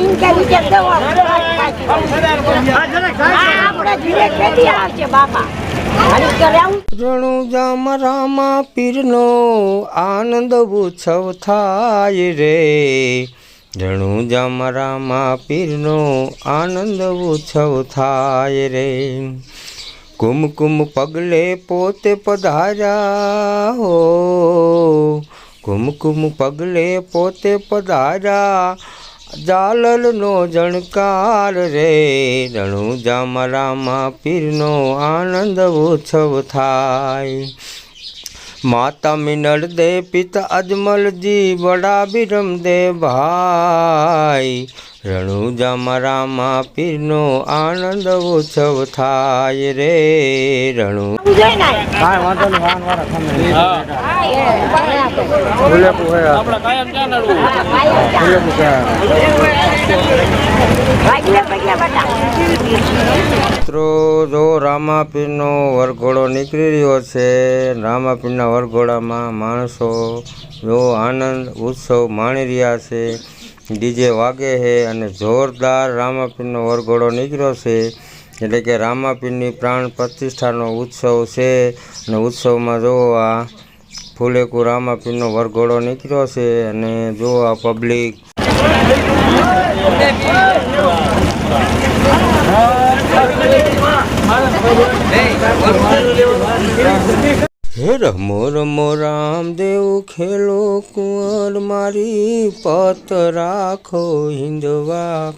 એમ કે વિચાર દેવો આપણે ધીરે કેદી આવશે બાપા. રણુજામ રામા પીરનો આનંદ ઉત્સવ થાય રે. રણુજામ રામા પીરનો આનંદ ઉત્સવ થાય રે. કુમકુમ પગલે પોતે પધાર્યા હો. કુમકુમ પગલે પોતે પધાર્યા જાલલનો જણકાર રે. રણુજામ રામા પીરનો આનંદ ઉત્સવ થાય. માતા મિનળ દે, પિતા અજમલજી બડા બિરમ દે ભાઈ. રણુજામ રામા પીરનો આનંદ ઉત્સવ થાય રે રણુ કાંઈ વાંધો નહીં વાન વાળા તમે હે. આપણે કાયમ ક્યાં નડવું? ક્યાં? મિત્રો જો રામાપીરનો વરઘોડો નીકળી રહ્યો છે રામાપીરના વરઘોડામાં માણસો જો આનંદ ઉત્સવ માણી રહ્યા છે. ડીજે વાગે છે અને જોરદાર રામાપીરનો વરઘોડો નીકળ્યો છે. એટલે કે રામાપીરની પ્રાણ પ્રતિષ્ઠાનો ઉત્સવ છે. અને ઉત્સવમાં જો આ ફૂલેકુ રામાપીરનો વરઘોડો નીકળ્યો છે અને જો આ પબ્લિક હે રમો રમો રામદેવ ખેલો કુંવર મારી પત રાખો હિંદવા